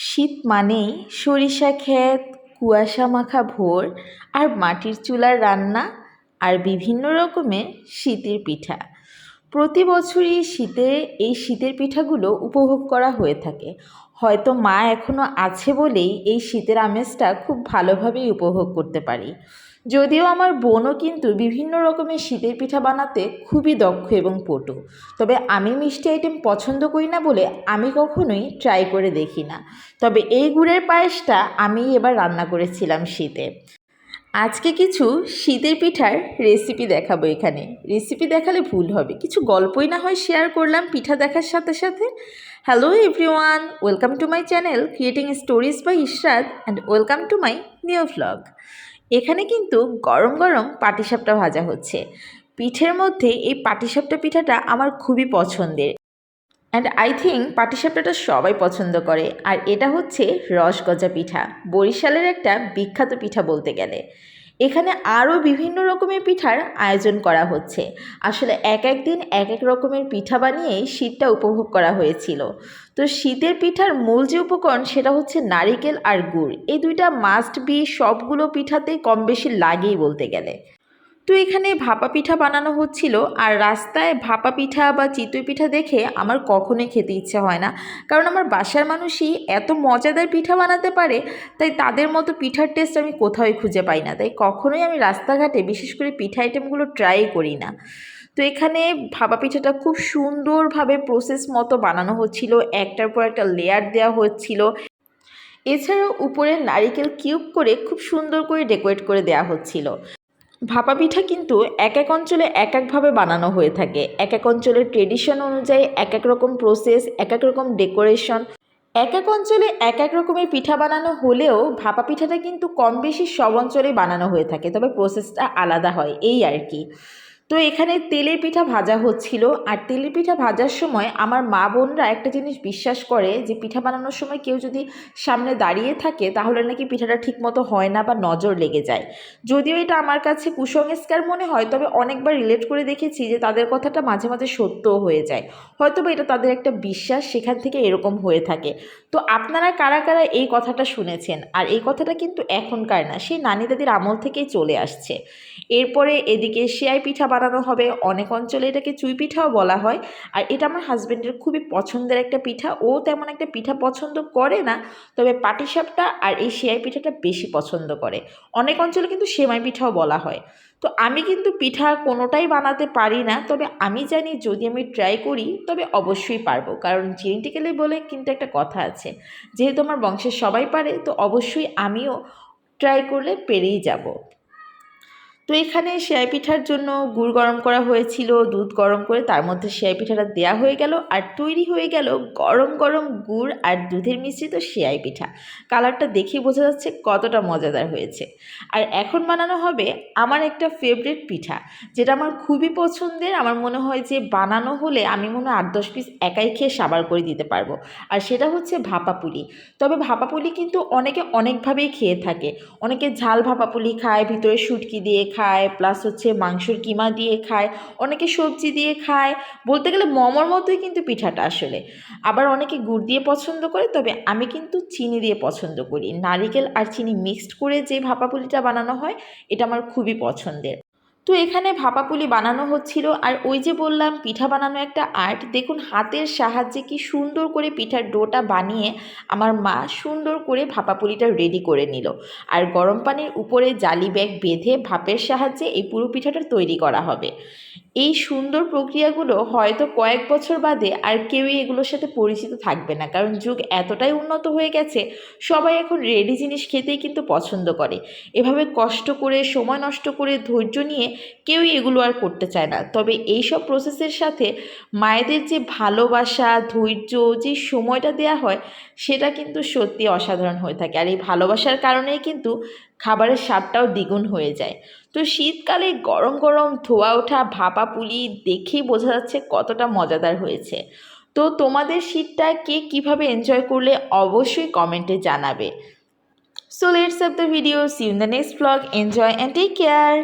শীত মানেই সরিষা ক্ষেত, কুয়াশা মাখা ভোর আর মাটির চুলার রান্না আর বিভিন্ন রকমের শীতের পিঠা। প্রতি বছরই শীতে, এই শীতের পিঠাগুলো উপভোগ করা হয়ে থাকে। হয়তো মা এখনও আছে বলেই এই শীতের আমেজটা খুব ভালোভাবেই উপভোগ করতে পারি। যদিও আমার বোনও কিন্তু বিভিন্ন রকমের শীতের পিঠা বানাতে খুবই দক্ষ এবং পটু। তবে আমি মিষ্টি আইটেম পছন্দ করি না বলে আমি কখনোই ট্রাই করে দেখি না। তবে এই গুড়ের পায়েসটা আমি এবার রান্না করেছিলাম শীতে। আজকে কিছু শীতের পিঠার রেসিপি দেখাবো এখানে। রেসিপি দেখালে ভুল হবে। কিছু গল্পই না হয় শেয়ার করলাম পিঠা দেখার সাথে সাথে। Hello everyone welcome to my channel creating stories by Ishrat and welcome to my new vlog এখানে কিন্তু গরম গরম পাটিসাপটা ভাজা হচ্ছে। পিঠের মধ্যে এই পাটিসাপটা পিঠাটা আমার খুবই পছন্দের। অ্যান্ড আই থিঙ্ক পাটিসাপটাটা সবাই পছন্দ করে। আর এটা হচ্ছে রসগজা পিঠা। বরিশালের একটা বিখ্যাত পিঠা বলতে গেলে। এখানে আরও বিভিন্ন রকমের পিঠার আয়োজন করা হচ্ছে। আসলে এক এক দিন এক এক রকমের পিঠা বানিয়েই শীতটা উপভোগ করা হয়েছিল। তো শীতের পিঠার মূল যে উপকরণ সেটা হচ্ছে নারিকেল আর গুড়। এই দুইটা মাস্ট বি সবগুলো পিঠাতেই কম বেশি লাগেই বলতে গেলে। তো এখানে ভাপা পিঠা বানানো হচ্ছিল আর রাস্তায় ভাপা পিঠা বা চিতই পিঠা দেখে আমার কখনোই খেতে ইচ্ছে হয় না। কারণ আমার বাসার মানুষই এত মজাদার পিঠা বানাতে পারে, তাই তাদের মতো পিঠার টেস্ট আমি কোথাওই খুঁজে পাই না। তাই কখনোই আমি রাস্তাঘাটে বিশেষ করে পিঠা আইটেমগুলো ট্রাই করি না। তো এখানে ভাপা পিঠাটা খুব সুন্দরভাবে প্রসেস মতো বানানো হচ্ছিল, একটার পর একটা লেয়ার দেওয়া হচ্ছিল। এছাড়াও উপরে নারিকেল কিউব করে খুব সুন্দর করে ডেকোরেট করে দেওয়া হচ্ছিল। ভাপা পিঠা কিন্তু এক এক অঞ্চলে এক একভাবে বানানো হয়ে থাকে। এক এক অঞ্চলের ট্রেডিশন অনুযায়ী এক এক রকম প্রসেস এক এক রকম ডেকোরেশন এক এক অঞ্চলে এক এক রকমের পিঠা বানানো হলেও ভাপা পিঠাটা কিন্তু কম বেশি সব অঞ্চলেই বানানো হয়ে থাকে, তবে প্রসেসটা আলাদা হয়, এই আর কি। তো এখানে তেলের পিঠা ভাজা হচ্ছিল। আর তেলের পিঠা ভাজার সময় আমার মা বোনরা একটা জিনিস বিশ্বাস করে যে পিঠা বানানোর সময় কেউ যদি সামনে দাঁড়িয়ে থাকে তাহলে নাকি পিঠাটা ঠিকমতো হয় না বা নজর লেগে যায়। যদিও এটা আমার কাছে কুসংস্কার মনে হয়, তবে অনেকবার রিলেট করে দেখেছি যে তাদের কথাটা মাঝে মাঝে সত্যও হয়ে যায়। হয়তো বা এটা তাদের একটা বিশ্বাস, সেখান থেকে এরকম হয়ে থাকে। তো আপনারা কারা কারা এই কথাটা শুনেছেন? আর এই কথাটা কিন্তু এখনকার না, সেই নানি দাদির আমল থেকেই চলে আসছে। এরপরে এদিকে সেয়াই পিঠা বানানো হবে। অনেক অঞ্চলে এটাকে চুই পিঠাও বলা হয়। আর এটা আমার হাজব্যান্ডের খুবই পছন্দের একটা পিঠা। ও তেমন একটা পিঠা পছন্দ করে না, তবে পাটিসাপটা আর এই সেয়াই পিঠাটা বেশি পছন্দ করে। অনেক অঞ্চলে কিন্তু সেমাই পিঠাও বলা হয়। তো আমি কিন্তু পিঠা কোনোটাই বানাতে পারি না, তবে আমি জানি যদি আমি ট্রাই করি, তবে অবশ্যই পারব। কারণ জেনেটিক্যালি বলে কিন্তু একটা কথা আছে, যেহেতু আমার বংশের সবাই পারে, তো অবশ্যই আমিও ট্রাই করলে পেরেই যাব। তো এখানে সেয়াই পিঠার জন্য গুড় গরম করা হয়েছিল, দুধ গরম করে তার মধ্যে সেয়াই পিঠাটা দেওয়া হয়ে গেল আর তৈরি হয়ে গেল গরম গরম গুড় আর দুধের মিশ্রিত সেয়াই পিঠা। কালারটা দেখে বোঝা যাচ্ছে কতটা মজাদার হয়েছে। আর এখন বানানো হবে আমার একটা ফেভারিট পিঠা, যেটা আমার খুবই পছন্দের। আমার মনে হয় যে বানানো হলে আমি মনে হয় আট দশ পিস একাই খেয়ে সাবার করে দিতে পারব। আর সেটা হচ্ছে ভাপা পুলি তবে ভাপা পুলি কিন্তু অনেকে অনেকভাবেই খেয়ে থাকে। অনেকে ঝাল ভাপা পুলি খায়, ভিতরে শুটকি দিয়ে প্লাস হচ্ছে মাংসর কিমা দিয়ে খায়, অনেকে সবজি দিয়ে খায়। বলতে গেলে মমর মতোই কিন্তু পিঠাটা আসলে। আবার অনেকে গুড় দিয়ে পছন্দ করে, তবে আমি কিন্তু চিনি দিয়ে পছন্দ করি। নারিকেল আর চিনি মিক্সড করে যে ভাপা পুলিটা বানানো হয়, এটা আমার খুবই পছন্দের। তো এখানে ভাপা পুলি বানানো হচ্ছিল। আর ওই যে বললাম, পিঠা বানানো একটা আর্ট দেখুন, হাতের সাহায্যে কি সুন্দর করে পিঠার ডোটা বানিয়ে আমার মা সুন্দর করে ভাপা পুলিটা রেডি করে নিল। আর গরম পানির উপরে জালি ব্যাগ বেঁধে ভাপের সাহায্যে এই পুরো পিঠাটা তৈরি করা হবে। এই সুন্দর প্রক্রিয়াগুলো হয়তো কয়েক বছর বাদে আর কেউই এগুলোর সাথে পরিচিত থাকবে না। কারণ যুগ এতটাই উন্নত হয়ে গেছে, সবাই এখন রেডি জিনিস খেতেই কিন্তু পছন্দ করে। এভাবে কষ্ট করে, সময় নষ্ট করে, ধৈর্য নিয়ে কেউই এগুলো আর করতে চায় না। তবে এই সব প্রসেসের সাথে মায়েদের যে ভালোবাসা, ধৈর্য, যে সময়টা দেয়া হয়, সেটা কিন্তু সত্যি অসাধারণ হয়ে থাকে। আর এই ভালোবাসার কারণেই কিন্তু খাবারের স্বাদটাও দ্বিগুণ হয়ে যায়। তো শীতকালে গরম গরম ধোয়া ওঠা, ভাপা পুলি দেখেই বোঝা যাচ্ছে কতটা মজাদার হয়েছে। তো তোমাদের শীতটা কে কীভাবে এনজয় করলে অবশ্যই কমেন্টে জানাবে। So let's off the video see the next blog enjoy and take care